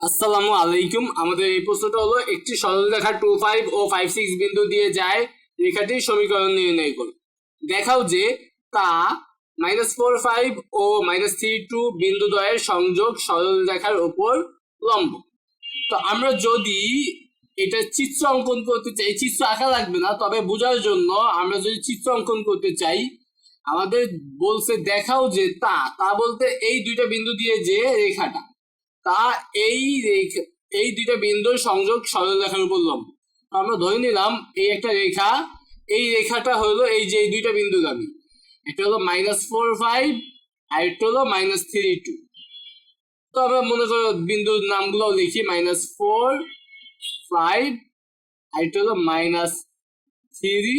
আসসালামু আলাইকুম। আমাদের এই প্রশ্নটা হলো, একটি সরলরেখা টু ফাইভ ও ফাইভ সিক্স বিন্দু দিয়ে যায় রেখাটির সমীকরণ নির্ণয় করুন। দেখাও যে তা মাইনাস ফোর ফাইভ ও মাইনাস থ্রি টু বিন্দু দ্বয়ের সংযোগ সরলরেখার ওপর লম্ব। তো আমরা যদি এটা চিত্র অঙ্কন করতে চাই, চিত্র আঁকা লাগবে না, তবে বোঝার জন্য আমরা যদি চিত্র অঙ্কন করতে চাই, আমাদের বলছে দেখাও যে তা তা বলতে এই দুইটা বিন্দু দিয়ে যে রেখাটা। তা এই এই দুইটা বিন্দুর সংযোগ সরলরেখার উপর লম্ব। আমরা ধরে নিলাম এই একটা রেখা, এই রেখাটা হলো এই যে দুইটা বিন্দুগামী এটা হলো মাইনাস ফোর ফাইভ আর একটা হলো মাইনাস থ্রি টু তো আমরা মনে করো বিন্দুর নামগুলো লিখি মাইনাস ফোর ফাইভ আর একটা হলো মাইনাস থ্রি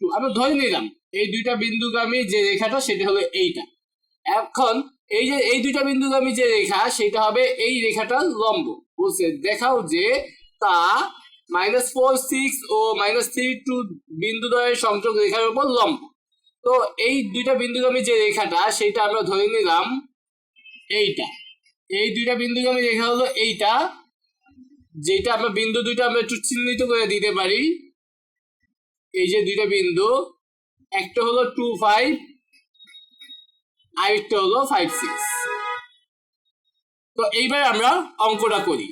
টু আমরা ধরে নিলাম এই দুইটা বিন্দুগামী যে রেখাটা সেটা হলো এইটা। এখন এই যে, এই দুইটা বিন্দুগামী যে রেখা সেটা হবে এই রেখাটা লম্ব। বলছে দেখাও যে তা মাইনাস ফোর সিক্স ও মাইনাস থ্রি টু বিন্দু বিন্দুদ্বয়ের সংযোগ রেখার উপর লম্ব। তো এই দুইটা বিন্দুগামী যে রেখাটা সেটা আমরা ধরে নিলাম এইটা। এই দুইটা বিন্দুগামী রেখা হলো এইটা। যেটা আমরা, বিন্দু দুইটা আমরা একটু চিহ্নিত করে দিতে পারি। এই যে দুইটা বিন্দু, একটা হলো টু ফাইভ আরেকটা হলো ফাইভ সিক্স তো এইবার আমরা অঙ্কটা করি।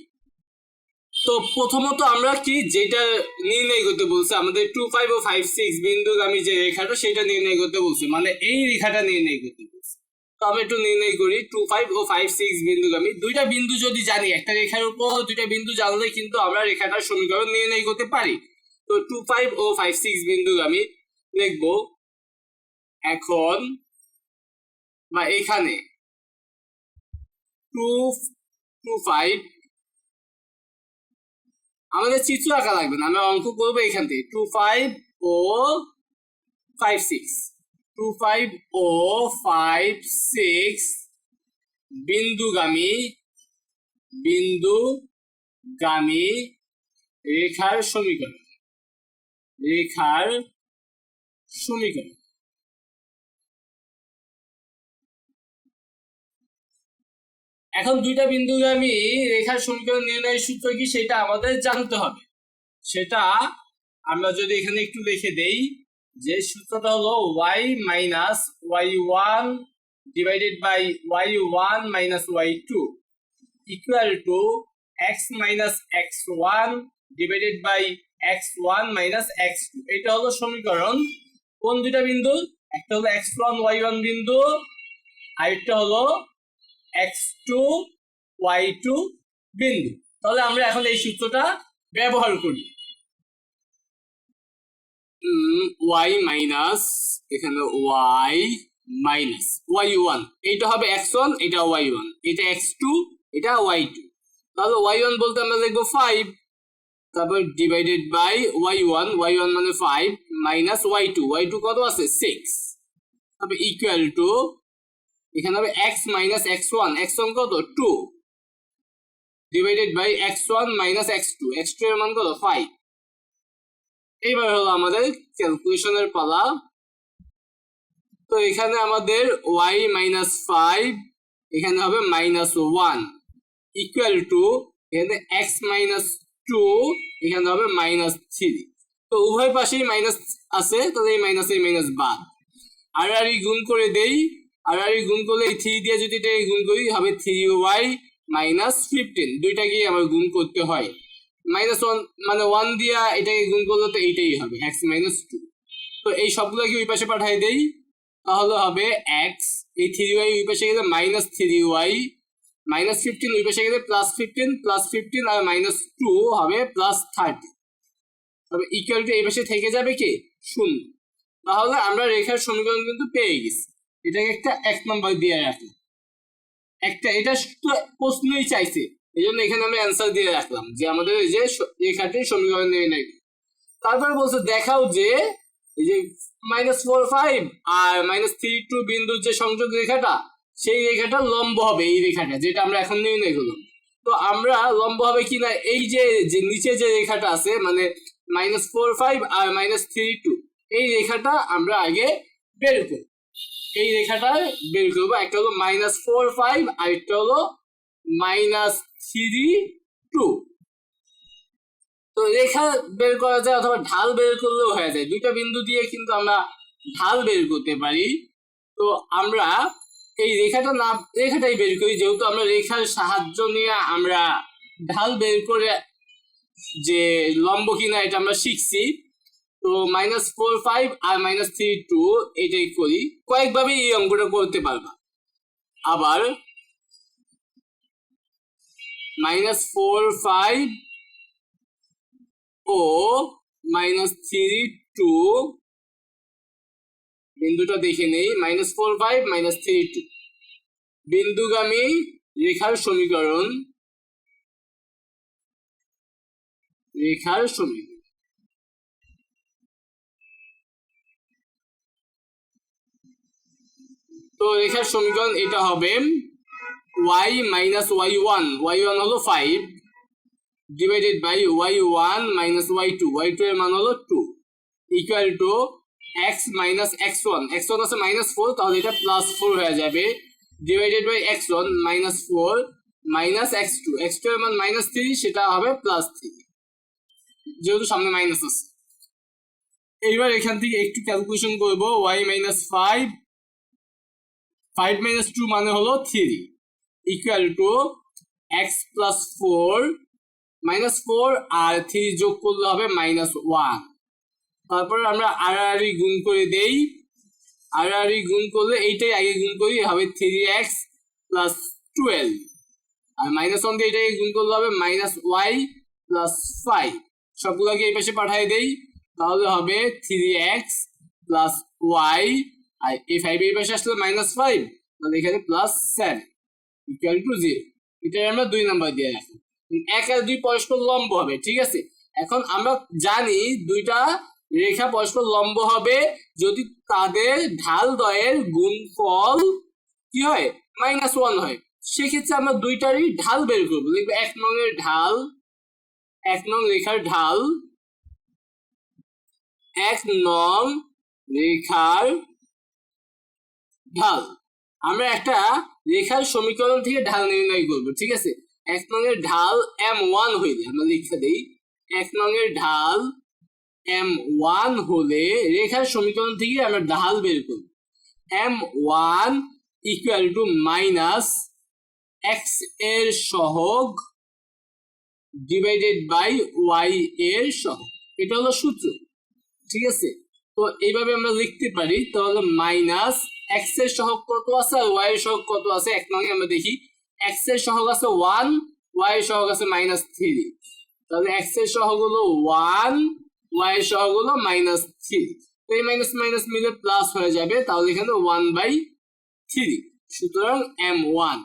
তো প্রথমত আমরা কি যেটা নির্ণয় করতে আমাদের টু ফাইভ ও ফাইভ সিক্স যে রেখাটা সেটা নির্ণয় করতে মানে এই রেখাটা নির্ণয় করতে তো একটু নির্ণয় করি টু ফাইভ ও ফাইভ সিক্স বিন্দুগামী। দুইটা বিন্দু যদি জানি, একটা রেখার উপর দুইটা বিন্দু জানলে কিন্তু আমরা রেখাটার সমীকরণ নির্ণয় করতে পারি। তো টু ফাইভ ও ফাইভ সিক্স বিন্দুগামী, লিখব, এখন বা এখানে টু টু ফাইভ আমাদের চিত্র আঁকা লাগবে না, আমরা অঙ্ক করব এখান থেকে। টু ফাইভ ও ফাইভ সিক্স টু ফাইভ ও ফাইভ সিক্স বিন্দুগামী বিন্দুগামী রেখার সমীকরণ রেখার সমীকরণ। এখন দুইটা বিন্দুগামী রেখার সমীকরণ নির্ণয় সূত্র কি, সেটা আমাদের জানতে হবে। সেটা আমরা যদি এখানে একটু লিখে দেই যে সূত্রটা হলো y minus y one divided by y one minus y two equal to x minus x one divided by x one minus x two এটা হলো সমীকরণ। কোন দুইটা বিন্দু? একটা হলো এক্স ওয়ান ওয়াই ওয়ান বিন্দু আরেকটা হলো এক্স টু ওয়াই টু বিন্দু। তাহলে আমরা এখন এই সূত্রটা ব্যবহার করি। ওয়াই মাইনাস এখানে ওয়াই মাইনাস ওয়াই ওয়ান এইটা হবে এক্স এটা ওয়াই ওয়ান এটা এক্স টু এটা ওয়াই টু তাহলে ওয়াই ওয়ান বলতে আমরা লিখব ফাইভ তারপর divided by y one y one মানে five minus y two y two কত আছে? সিক্স তারপর ইকুয়াল টু এখানে হবে x minus x one x one কত? Two divided by x one minus x two x two এর মান কত? ফাইভ এইবার হলো আমাদের ক্যালকুলেশনের পালা। তো এখানে আমাদের ওয়াই মাইনাস ফাইভ এখানে হবে মাইনাস ওয়ান ইকুয়াল টু এখানে এক্স মাইনাস টু এখানে হবে মাইনাস থ্রি তো উভয় পাশেই মাইনাস আছে, তাহলে এই মাইনাস এই মাইনাস বাদ। আর আর গুণ করে দেই। আর আর গুণ করলে থ্রি দিয়ে যদি গুণ করি, হবে থ্রি ওয়াই মাইনাস ফিফটিন দুইটাকেই আমার গুণ করতে হয়। মাইনাস ওয়ান মানে ওয়ান দিয়া এটাকে গুণ করলে তো এইটাই হবে এক্স মাইনাস টু তো এই সবগুলোকে ওই পাশে পাঠাই দেই। তাহলে হবে এক্স এই থ্রি ওয়াই ওই পাশে গেলে minus three y minus fifteen ওই পাশে গেলে প্লাস ফিফটিন প্লাস ফিফটিন আর মাইনাস টু হবে প্লাস থার্টি তবে ইকুয়াল টু এই পাশে থেকে যাবে কি? শূন্য। তাহলে আমরা রেখার সমীকরণ কিন্তু পেয়ে গেছি। এটাকে একটা এক নম্বর দিয়ে রাখলাম একটা, এটা প্রশ্নই চাইছে। এই জন্য এখানে আমি অ্যান্সার দিয়ে রাখলাম যে আমাদের এই যে রেখাটির সমীকরণ নিয়ে নেই তারপরে বলছে, দেখাও যে এই যে মাইনাস ফোর ফাইভ আর মাইনাস থ্রি টু বিন্দুর যে সংযোগ রেখাটা, সেই রেখাটা লম্ব হবে এই রেখাটা, যেটা আমরা এখন নির্ণয় করলাম। তো আমরা লম্ব হবে কিনা, এই যে যে নিচে যে রেখাটা আছে মানে মাইনাস ফোর ফাইভ আর মাইনাস থ্রি টু এই রেখাটা আমরা আগে বের করব। এই রেখাটা বের করব। একটা হলো মাইনাস ফোর ফাইভ আর একটা হলো মাইনাস থ্রি টু তো রেখা বের করা যায় অথবা ঢাল বের করলেও হয়ে যায়। দুইটা বিন্দু দিয়ে কিন্তু আমরা ঢাল বের করতে পারি। তো আমরা এই রেখাটা না, রেখাটাই বের করি। যেহেতু আমরা রেখার সাহায্য নিয়ে আমরা ঢাল বের করে যে লম্ব কিনা, এটা আমরা শিখছি। তো মাইনাস ফোর ফাইভ আর মাইনাস থ্রি টু এটাই করি। কয়েকভাবে এই অঙ্কটা করতে পারবা। আবার মাইনাস ফোর ফাইভ ও মাইনাস থ্রি টু বিন্দুটা দেখে নেই। Minus four five minus three two বিন্দুগামী রেখার সমীকরণ। রেখার সমীকরণ। তো রেখার সমীকরণ এটা হবে y minus y one y one হলো five divided by y one minus y two y two এর মান হলো two equal to x minus x one x one আছে মাইনাস ফোর তাহলে এটা প্লাস ফোর হয়ে যাবে divided by x one minus four minus x two x two এর মান মাইনাস থ্রি সেটা হবে প্লাস থ্রি যেহেতু সামনে মাইনাস আছে। এইবার এখান থেকে একটু ক্যালকুলেশন করব y minus five five minus two মানে হলো three equal to x plus four minus four R three যোগ করলে হবে মাইনাস ওয়ান তারপর আমরা আর আড়াআড়ি গুণ করে দেই আড়াআড়ি গুণ করলে এইটাই আগে গুণ করি, হবে থ্রি এক্স প্লাস টুয়েলভ আর মাইনাস ওয়ান দিয়ে এটাকে গুণ করলে হবে মাইনাস ওয়াই প্লাস ফাইভ সবগুলোকে এই পাশে পাঠিয়ে দেই, তাহলে হবে থ্রি এক্স প্লাস ওয়াই আর এই ফাইভ পাশে আসলে মাইনাস ফাইভ তাহলে এখানে plus seven equal to zero এটা আমরা দুই নাম্বার দিয়ে রাখি। এক আর দুই পরস্পর লম্ব হবে, ঠিক আছে? এখন আমরা জানি দুইটা রেখা পরস্পর লম্ব হবে যদি তাদের ঢাল দয়ের গুণফল কি হয়? মাইনাস ওয়ান হয়। সেক্ষেত্রে আমরা দুইটারই ঢাল বের করব। দেখবে এক নং এর ঢাল, এক নং রেখার ঢাল, এক নং রেখার ঢাল। আমরা একটা রেখার সমীকরণ থেকে ঢাল নির্ণয় করব, ঠিক আছে? এক নঙের ঢাল এম ওয়ান হইলে আমরা লিখে দেই। এক নঙের ঢাল এম ওয়ান হলে রেখার সমীকরণ থেকে আমরা ঢাল বের করব। M one equal to minus এক্সের সহগ ডিভাইডেড বাই ওয়াই এর সহগ। এটা হলো সূত্র, ঠিক আছে? তো এইভাবে আমরা লিখতে পারি, তাহলে মাইনাস এক্সের সহগ কত আছে? আর ওয়াই এর সহগ কত আছে? এক নঙ্গে আমরা দেখি। এক্সের সহগ আছে ওয়ান ওয়াই এর সহগ আছে মাইনাস থ্রি তাহলে এক্সের সহগ হলো ওয়ান ওয়াই এর সহগ হলো মাইনাস থ্রি তো এই মাইনাস মাইনাস মিলে প্লাস হয়ে যাবে। তাহলে এখানে ওয়ান বাই থ্রি সুতরাং এম ওয়ান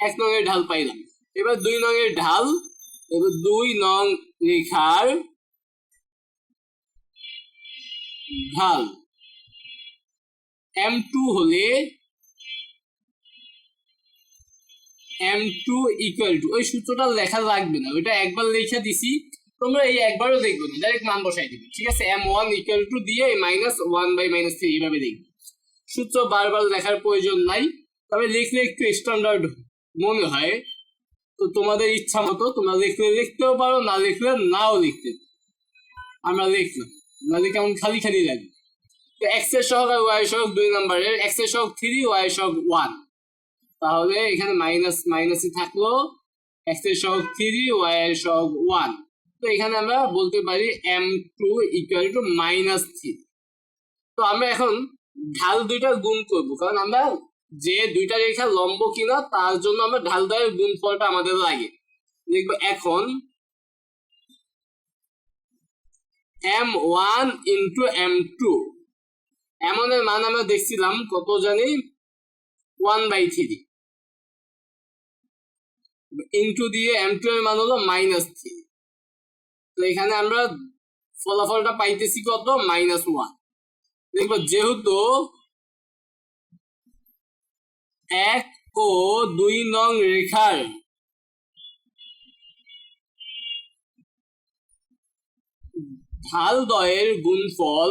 এক নঙের ঢাল পাইলাম। এবার দুই নঙের ঢাল, এবার দুই নং রেখার ঢাল। এম টু হলে এম টু ইকুয়াল টু ওই সূত্রটা লেখা লাগবে না, ওইটা একবার লেখা দিছি, তোমরা এই একবারও দেখবে না ডাইরেক্ট মান বসাই দিবে, ঠিক আছে? এম ওয়ান ইকুয়াল টু দিয়ে minus one by minus three এইভাবে দেখবে। সূত্র বারবার লেখার প্রয়োজন নাই, তবে লিখলে একটু স্ট্যান্ডার্ড মনে হয়, তো তোমাদের ইচ্ছা মতো, তোমরা লিখলে লিখতেও পারো, না লিখলে নাও লিখতে। আমরা লিখলাম, নাহলে কেমন খালি খালি লাগবে। এক্সের সহগ আর ওয়াই সহগ দুই নম্বরের এক্সের থ্রি ওয়াই সহগ ওয়ান তাহলে এখানে মাইনাস মাইনাসই থাকল এক্সের থ্রি ওয়াই এর ওয়ান তো এখানে আমরা বলতে পারি M two equal to minus three তো আমরা এখন ঢাল দুইটা গুণ করব, কারণ আমরা যে দুইটা রেখা লম্ব কিনা তার জন্য আমরা ঢাল দ্বয়ের গুণফলটা আমাদের লাগে। দেখব এখন M one into M two এমনের মান আমরা দেখছিলাম কত জানি? ওয়ান বাই থ্রি ইন্টু দিয়ে এম টু এর মান হলো মাইনাস থ্রি তো এখানে আমরা ফলাফলটা পাইতেছি কত? মাইনাস ওয়ান দেখব যেহেতু এক ও দুই নং রেখার ঢাল দয়ের গুণফল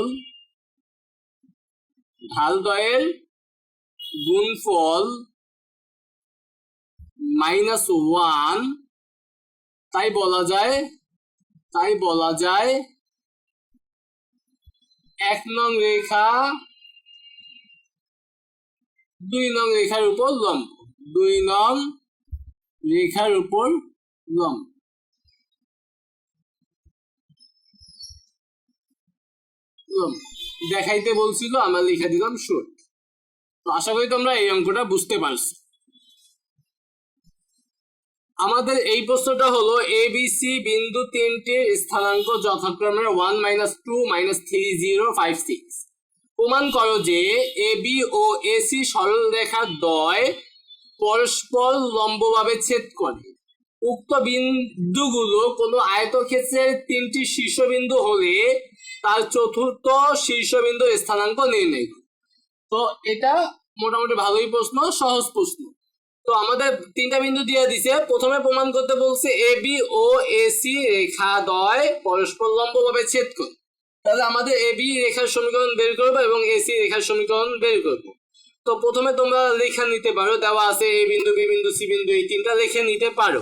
ঢাল দয়ের গুণফল মাইনাস ওয়ান তাই বলা যায়, তাই বলা যায় এক নং রেখা, দুই নং রেখার উপর লম্ব, দুই নং রেখার উপর লম্ব লম্ব। দেখাইতে বলছিল, আমরা লিখে দিলাম শর্ট তো আশা করি তোমরা এই অঙ্কটা বুঝতে পারছ। আমাদের এই প্রশ্নটা হলো এ বি সি বিন্দু তিনটির স্থানাঙ্ক যথাক্রমে one minus two minus three zero five six প্রমাণ করো যে এ বি ও এসি সরল রেখার দ্বয় পরস্পর লম্বভাবে ছেদ করে। উক্ত বিন্দুগুলো কোনো আয়তক্ষেত্রের তিনটি শীর্ষবিন্দু হলে তার চতুর্থ শীর্ষবিন্দুর স্থানাঙ্ক নির্ণয়। তো এটা মোটামুটি ভালোই প্রশ্ন, সহজ প্রশ্ন। তো আমাদের তিনটা বিন্দু দিয়ে দিছে। প্রথমে প্রমাণ করতে বলছে এ বি ও এসি রেখা দয় পরস্পর লম্বভাবে ছেদ করে। তাহলে আমাদের এ বি রেখার সমীকরণ বের করব এবং এসি রেখার সমীকরণ বের করব। তো প্রথমে তোমরা লেখা নিতে পারো, দেওয়া আছে এ বিন্দু বি বিন্দু সি বিন্দু, এই তিনটা লেখে নিতে পারো।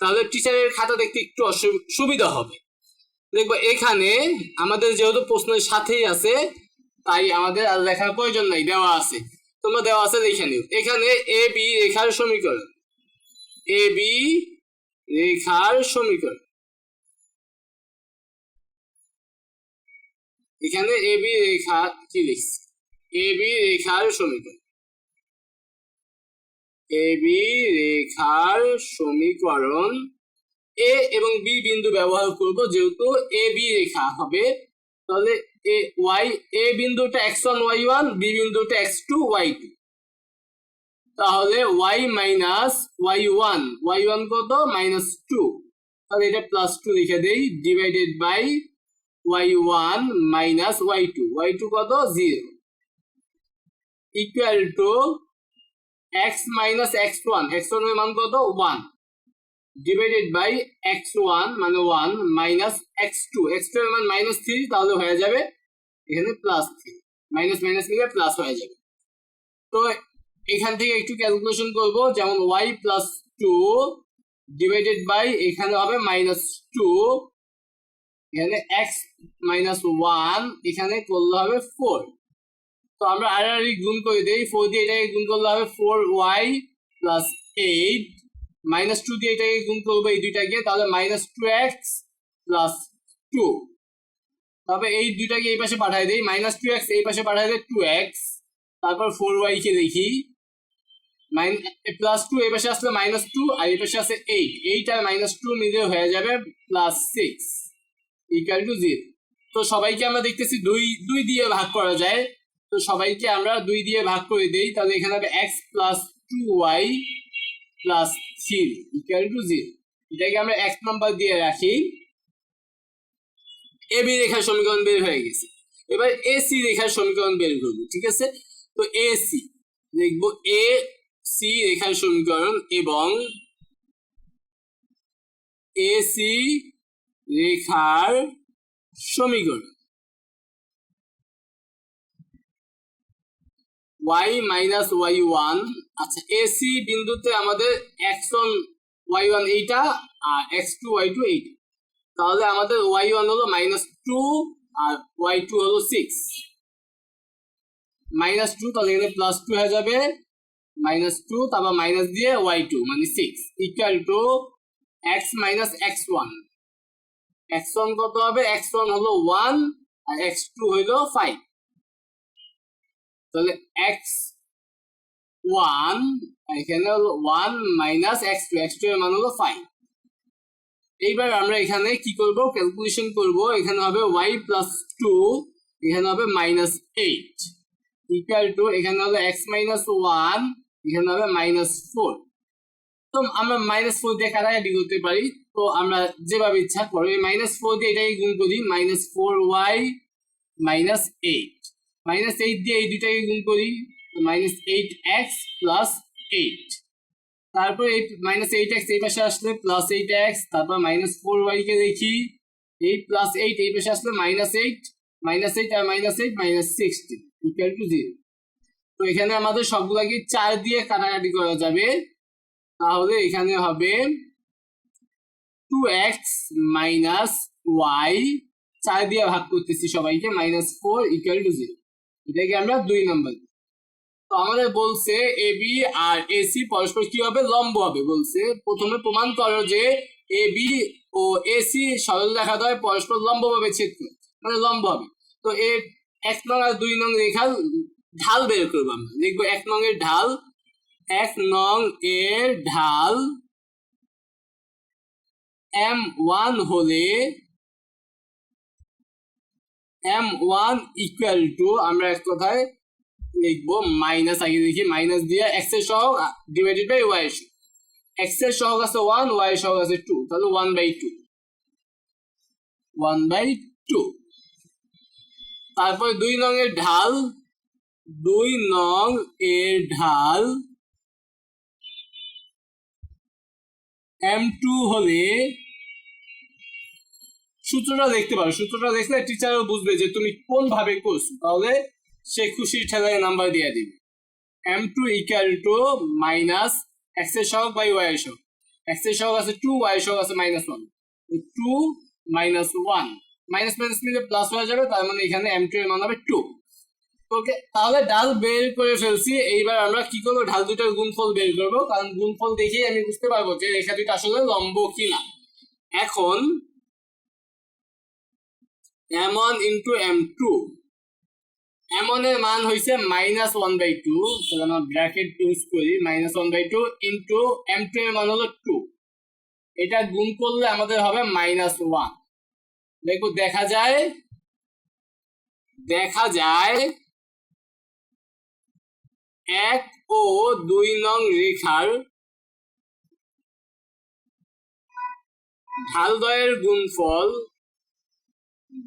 তাহলে টিচারের খাতা দেখতে একটু সুবিধা হবে। দেখব এখানে আমাদের যেহেতু প্রশ্নের সাথেই আছে, তাই আমাদের আর লেখার প্রয়োজন নাই, দেওয়া আছে। তোমরা দেওয়া আছে লিখে নিও। এখানে এ বি রেখার সমীকরণ। এ বি রেখার সমীকরণ। এখানে এ বি রেখা কি লিখছি? এ বি রেখার সমীকরণ। এ বি রেখার সমীকরণ এ এবং বি বিন্দু ব্যবহার করব, যেহেতু এ বি রেখা হবে। তাহলে এ ওয়াই এ বিন্দুটা x one y one B বিন্দুটা এক্স টু ওয়াই টু তাহলে y minus y one y one কত? মাইনাস টু তাহলে এটা প্লাস টু লিখে দেই divided by y one minus y two y two কত? Zero equal to x minus x one x one মান কত? One divided by x one মানে one minus x two x two এর মান minus three তাহলে হয়ে যাবে এখানে প্লাস থ্রি মাইনাস মাইনাস মিলে প্লাস হয়ে যাবে। তো এখান থেকে একটু ক্যালকুলেশন করব, যেমন y plus two divided by এখানে হবে মাইনাস টু এখানে এক্স মাইনাস ওয়ান এখানে করলে হবে ফোর তো আমরা আর আর গুণ করে দিই ফোর দিয়ে এটাকে গুণ করলে হবে four y plus eight minus two দিয়ে এটাকে গুণ করব এই দুইটাকে, তাহলে minus two x plus two তবে এই দুইটাকে এই পাশে পাঠাই দেই মাইনাস টু এক্স এই পাশে পাঠাই দেয় টু এক্স তারপর ফোর ওয়াই কে দেখি। প্লাস টু এই পাশে আসলে মাইনাস টু আর এই পাশে আসলে এইট এইট আর মাইনাস টু মিলে হয়ে যাবে plus six equal to zero তো সবাইকে আমরা দেখতেছি দুই দুই দিয়ে ভাগ করা যায়। তো সবাইকে আমরা দুই দিয়ে ভাগ করে দেই, তাহলে এখানে হবে x plus two y plus three equal to zero এটাকে আমরা এক নাম্বার দিয়ে রাখি। এ বি রেখার সমীকরণ বের হয়ে গেছে। এবার এসি রেখার সমীকরণ বের করব, ঠিক আছে? তো এসি লিখব এ সি রেখার সমীকরণ এবং এসি রেখার সমীকরণ। ওয়াই মাইনাস ওয়াই ওয়ান আচ্ছা এসি বিন্দুতে আমাদের এক্স ওয়ান ওয়াই ওয়ান এইটা, আর এক্স টু ওয়াই টু এইটা। তাহলে আমাদের ওয়াই ওয়ান হলো মাইনাস টু আর ওয়াই টু হলো সিক্স মাইনাস টু তাহলে এখানে প্লাস টু হয়ে যাবে। মাইনাস টু তারপর মাইনাস দিয়ে ওয়াই টু মানে six equal to x minus x one x one কত হবে? এক্স ওয়ান হলো ওয়ান আর এক্স টু হইল ফাইভ তাহলে এক্স ওয়ান এখানে হলো one minus x two x two এর মান হলো ফাইভ এইবার আমরা এখানে কি করব? ক্যালকুলেশন করব। এখানে হবে ওয়াই প্লাস টু এখানে হবে মাইনাস এইট ইকুয়াল টু এখানে হবে এক্স মাইনাস ওয়ান এখানে হবে মাইনাস ফোর তো আমরা মাইনাস ফোর দিয়ে কাটাকাটি করতে পারি। তো আমরা যেভাবে ইচ্ছা করব মাইনাস ফোর দিয়ে এটাকে গুণ করি। Minus four y minus eight minus eight দিয়ে এই দুইটাকে গুণ করি minus eight x plus eight তারপর এইট মাইনাস এইট এক্স এই পাশে আসলে প্লাস এইট এক্স তারপর মাইনাস ফোর ওয়াই কে দেখি এইট প্লাস এইট এই পাশে আসলে minus eight minus eight R minus eight minus sixty equal to zero তো এখানে আমাদের সবগুলাকে চার দিয়ে কাটাকাটি করা যাবে। তাহলে এখানে হবে টু এক্স মাইনাস ওয়াই চার দিয়ে ভাগ করতেছি সবাইকে minus four equal to zero এটাকে আমরা দুই নম্বর তো আমাদের বলছে এ বি আর এসি পরস্পর কি হবে? লম্ব হবে। বলছে প্রথমে প্রমাণ করো যে এ বি ও এসি সরল রেখা দ্বয় পরস্পর লম্ব ভাবে ছেদ করে। মানে লম্ব হবে। তো এ এক নং আর দুই নং রেখার ঢাল বের করব আমরা। লিখব এক নং এর ঢাল, এক নং এর ঢাল এম ওয়ান হলে এম ওয়ান ইকুয়াল টু আমরা এক কথায় লিখব মাইনাস আগে দেখি মাইনাস দিয়ে এক্সের সহগ ডিভাইডেড বাই ওয়াই এক্সের সহগ। আছে ওয়ান ওয়াই সহগ আছে টু তাহলে one by two one by two তারপরে দুই নং এর ঢাল, দুই নং এর ঢাল এম টু হলে সূত্রটা দেখতে পারো সূত্রটা দেখলে টিচারও বুঝবে যে তুমি কোন ভাবে করছ। তাহলে সে খুশির ঠেলায় নাম্বার দিয়ে দিবে। M two equal to minus এক্সের সহগ বাই ওয়াই এর সহগ। এক্সের সহগ আছে টু ওয়াই সহগ আছে minus one two minus one minus minus মিলে প্লাস হয়ে যাবে, তার মানে এখানে এম টু এর মান হবে টু ওকে, তাহলে ডাল বের করে ফেলছি। এইবার আমরা কি করব? ঢাল দুটার গুণফল বের করব। কারণ গুণফল দেখেই আমি বুঝতে পারব যে রেখা দুটো আসলে লম্ব কিনা। এখন M one into M two M এর মান হয়েছে মাইনাস ওয়ান বাই টু আমরা ব্র্যাকেট ইউজ করি minus one by two into M two এর মান হলো টু এটা গুণ করলে আমাদের হবে মাইনাস ওয়ান দেখো, দেখা যায় দেখা যায়, এক ও দুই নং রেখার ঢাল দয়ের গুণফল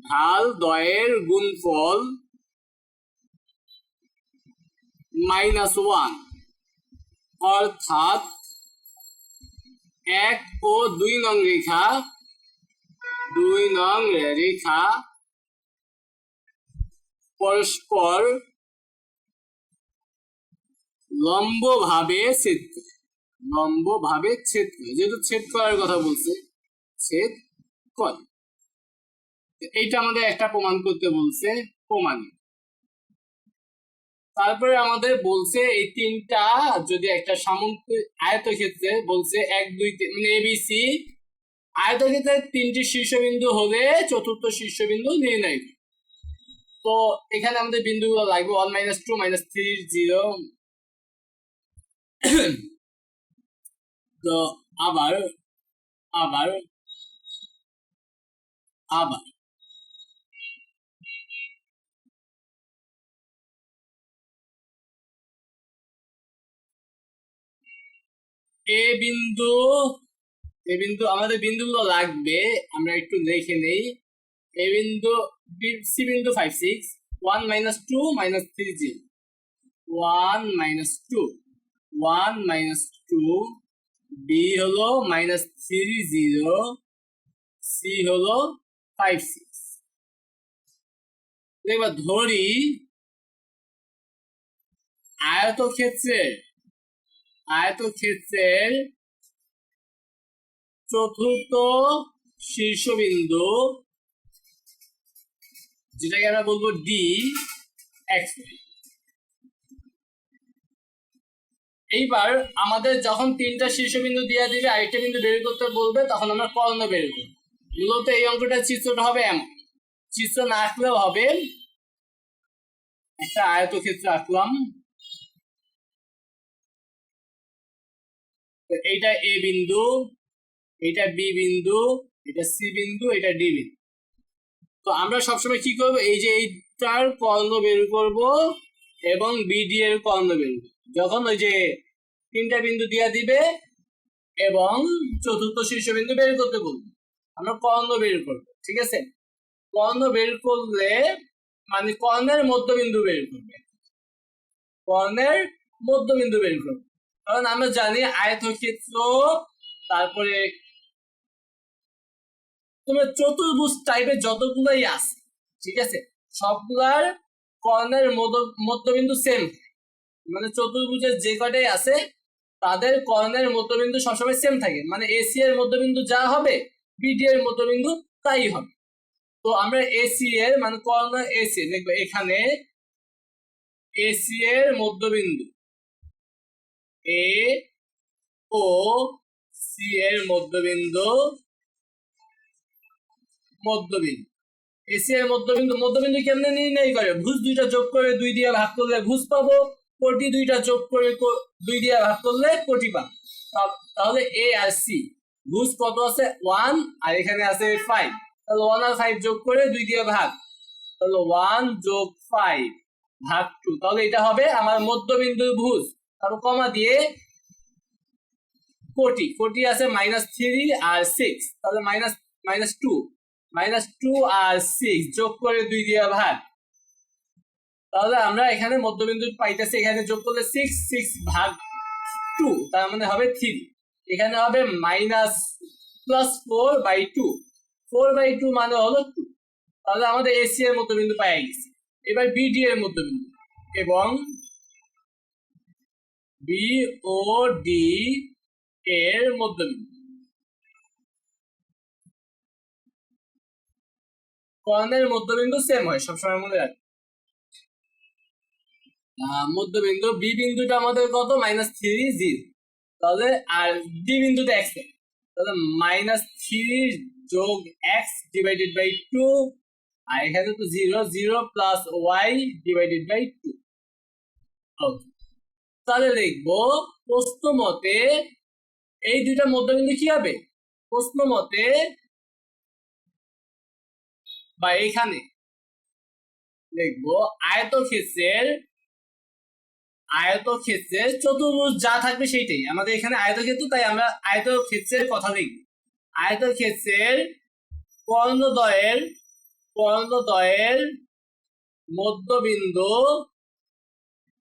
ঢাল, দয়ের গুণফল মাইনাস ওয়ান অর্থাৎ এক ও দুই নং রেখা, দুই নং রেখা পরস্পর লম্ব ভাবে ছেদ করে লম্ব ভাবে ছেদ করে, যেহেতু ছেদ করার কথা বলছে, ছেদ করে। এইটা আমাদের একটা প্রমাণ করতে বলছে প্রমাণ। তারপরে আমাদের বলছে এই তিনটা যদি একটা সামন্ত আয়তক্ষেত্রে বলছে এক, দুই, তিন মানে এবিসি আয়তক্ষেত্রে তিনটি শীর্ষবিন্দু হলে চতুর্থ শীর্ষবিন্দু নির্ণয় তো এখানে আমাদের বিন্দুগুলো লাগবে one minus two minus three zero তো আবার আবার আবার এ বিন্দু এ বিন্দু আমাদের বিন্দুগুলো লাগবে, আমরা একটু দেখে নেই। এ বিন্দু সি বিন্দু five six one minus two minus three zero one minus two one minus two B হলো মাইনাস থ্রি জিরো সি হলো ফাইভ সিক্স এবার ধরি আয়তক্ষেত্রের আয়তক্ষেত্রের চতুর্থ শীর্ষবিন্দু, যেটাকে আমরা বলব ডি এক্স এইবার আমাদের যখন তিনটা শীর্ষবিন্দু দিয়ে দিবে, আরেকটা বিন্দু বের করতে বলবে, তখন আমরা কর্ণ বের করব। মূলত এই অঙ্কটা চিত্রটা হবে এমন। চিত্র না আঁকলেও হবে। একটা আয়তক্ষেত্র আঁকলাম। এইটা এ বিন্দু এটা বি বিন্দু এটা সি বিন্দু এটা ডি বিন্দু। তো আমরা সবসময় কি করব? এই যে এইটার কর্ণ বের করব এবং বিডি এর কর্ণ বের করব। যখন ওই যে তিনটা বিন্দু দিয়া দিবে এবং চতুর্থ শীর্ষবিন্দু বের করতে বলব। আমরা কর্ণ বের করব, ঠিক আছে? কর্ণ বের করলে মানে কর্ণের মধ্যবিন্দু বের করবে। কর্ণের মধ্যবিন্দু বের করবে। কারণ আমরা জানি আয়তক্ষেত্র, তারপরে তোমার চতুর্ভুজ টাইপের যতগুলাই আছে, ঠিক আছে? সবগুলার কর্ণের মধ্যবিন্দু সেম মানে চতুর্ভুজের যে কটাই আছে, তাদের কর্ণের মধ্যবিন্দু সবসময় সেম থাকে। মানে এসি এর মধ্যবিন্দু যা হবে বিডি এর মধ্যবিন্দু তাই হবে। তো আমরা এসি এর মানে কর্ণ এসি দেখব এখানে এসি এর মধ্যবিন্দু। এ ও সি এর মধ্যবিন্দু মধ্যবিন্দু। এসি এর মধ্যবিন্দু মধ্যবিন্দু কেমনে করে দুইটা যোগ করে দুই দিয়ে ভাগ করলে পাবো, কোটি দুইটা যোগ করে দুই দিয়ে ভাগ করলে কোটি তাহলে এ আর সি, ভুজ কত আছে? ওয়ান, আর এখানে আছে ফাইভ। তাহলে ওয়ান আর ফাইভ যোগ করে দুই দিয়ে ভাগ। তাহলে ওয়ান যোগ ফাইভ ভাগ টু, তাহলে এটা হবে আমার মধ্যবিন্দু ভুজ। তারপর কমা দিয়ে কোটি কোটি আছে মাইনাস থ্রি আর সিক্স তাহলে minus minus two minus two আর সিক্স যোগ করে দুই দিয়ে ভাগ। তাহলে আমরা এখানে মধ্যবিন্দু পাইতেছি, এখানে যোগ করলে সিক্স সিক্স ভাগ টু তার মানে হবে থ্রি এখানে হবে minus plus four by two four by two মানে হলো টু তাহলে আমাদের এসি এর মধ্যবিন্দু পাই গেছে। এবার বিডি এর মধ্যবিন্দু। এবং বি ও ডি এর মধ্যবিন্দু কর্ণের মধ্যবিন্দু সেম হয় সবসময় মনে রাখবে মধ্যবিন্দু বি বিন্দুটা আমাদের কত? মাইনাস থ্রি জিরো তাহলে আর ডি বিন্দুটা এক্স তাহলে মাইনাস থ্রি যোগ এক্স ডিভাইডেড বাই টু আর এখানে তো zero zero plus y divided by two তাহলে লিখব প্রশ্ন মতে এই দুইটা মধ্যবিন্দু কি হবে? প্রশ্ন মতে বা এখানে লিখব আয়তক্ষেত্রের আয়তক্ষেত্রের চতুর্ভুজ যা থাকবে সেইটাই। আমাদের এখানে আয়তক্ষেত্র, তাই আমরা আয়তক্ষেত্রের কথা লিখব। আয়তক্ষেত্রের কর্ণদ্বয়ের কর্ণদ্বয়ের মধ্যবিন্দু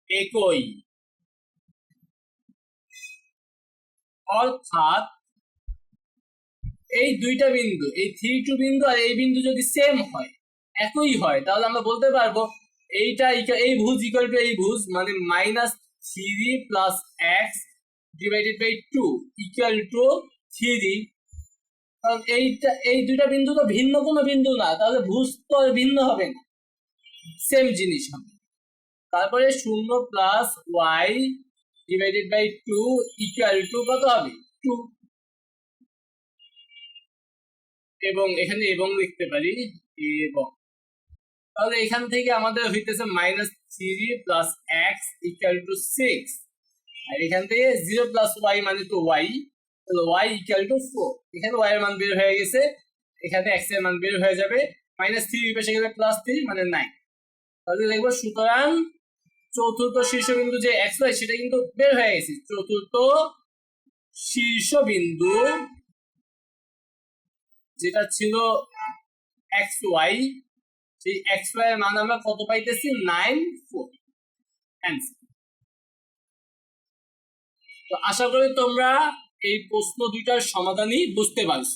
একই। অর্থাৎ এই দুইটা বিন্দু, এই থ্রি টু বিন্দু আর এই বিন্দু যদি সেম হয়, একই হয়, তাহলে আমরা বলতে পারব এইটা এই ভুজ ইকুয়াল টু এই ভুজ মানে minus three plus x divided by two equal to three কারণ এইটা, এই দুইটা বিন্দু তো ভিন্ন কোনো বিন্দু না, তাহলে ভুজ তো ভিন্ন হবে না। সেম জিনিস হবে। তারপরে শূন্য plus y divided by two equal to কত হবে? টু এবং এখানে এবং লিখতে পারি এবং। তাহলে এখান থেকে আমাদের হইতেছে minus three plus x equal to six আর এখান থেকে জিরো প্লাস ওয়াই মানে তো ওয়াই তাহলে ওয়াই ইকুয়াল টু ফোর এখানে ওয়াই এর মান বের হয়ে গেছে। এখানে এক্সের মান বের হয়ে যাবে। মাইনাস থ্রি পাশে গেলে প্লাস থ্রি মানে নাইন তাহলে দেখব সুতরাং চতুর্থ শীর্ষবিন্দু যে এক্স ওয়াই সেটা কিন্তু বের হয়ে গেছে। চতুর্থ শীর্ষবিন্দু যেটা ছিল এক্স ওয়াই সেই এক্স ওয়াই এর মান আমরা কত পাইতেছি? নাইন ফোর তো আশা করি তোমরা এই প্রশ্ন দুইটার সমাধানই বুঝতে পারছ।